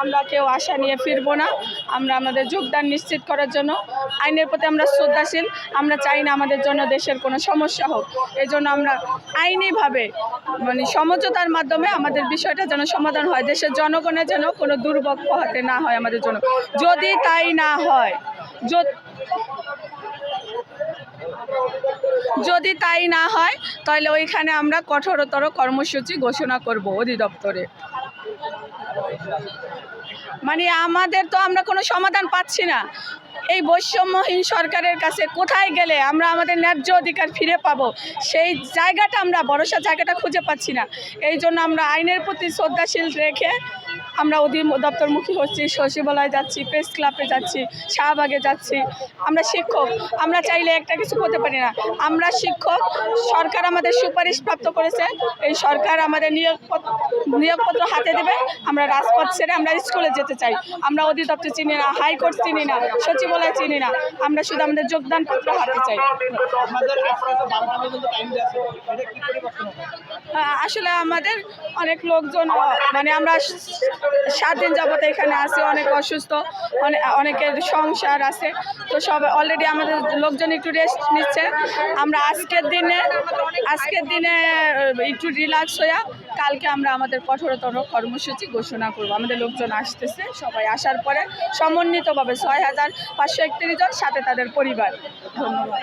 আমরা কেউ আশা নিয়ে ফিরবো না। আমরা আমাদের যোগদান নিশ্চিত করার জন্য। আইনের প্রতি আমরা শ্রদ্ধাশীল। আমরা চাই না আমাদের জন্য দেশের কোনো সমস্যা হোক। এই জন্য আমরা আইনিভাবে মানে সমঝোতার মাধ্যমে আমাদের বিষয়টা যেন সমাধান হয়। দেশের জনগণের যেন কোনো দুর্ভোগ পোহাতে না হয় আমাদের জন্য। যদি তাই না হয় যদি তাই না হয়, তাহলে ওইখানে আমরা কঠোরতর কর্মসূচি ঘোষণা করব অধিদপ্তরে। মানে আমাদের তো আমরা কোনো সমাধান পাচ্ছি না। এই বৈষম্যহীন সরকারের কাছে কোথায় গেলে আমরা আমাদের ন্যায্য অধিকার ফিরে পাব? সেই জায়গাটা আমরা ভরসা জায়গাটা খুঁজে পাচ্ছি না। এই জন্য আমরা আইনের প্রতি শ্রদ্ধাশীল রেখে আমরা অধি দপ্তরমুখী হচ্ছি, সচিবালয় যাচ্ছি প্রেস ক্লাবে যাচ্ছি, শাহবাগে যাচ্ছি। আমরা শিক্ষক, আমরা চাইলে একটা কিছু করতে পারি না। আমরা শিক্ষক, সরকার আমাদের সুপারিশ প্রাপ্ত করেছে। এই সরকার আমাদের নিয়োগপত্র নিয়োগপত্র হাতে দেবে। আমরা রাজপথ ছেড়ে আমরা স্কুলে যেতে চাই। আমরা অধিদপ্তর চিনি না, হাইকোর্ট চিনি না, সচিবালয় চিনি না। আমরা শুধু আমাদের যোগদানপত্র হাতে চাই। আসলে আমাদের অনেক লোকজন মানে আমরা সাত দিন যাবত এখানে আছি, অনেক অসুস্থ অনেক অনেকের সংসার আছে। তো সব অলরেডি আমাদের লোকজন একটু রেস্ট নিচ্ছে। আমরা আজকের দিনে আজকের দিনে একটু রিল্যাক্স হইয়া কালকে আমরা আমাদের কঠোরতর কর্মসূচি ঘোষণা করব। আমাদের লোকজন আসতেছে, সবাই আসার পরে সমন্বিতভাবে ছয় হাজার পাঁচশো একত্রিশ জন, সাথে তাদের পরিবার। ধন্যবাদ।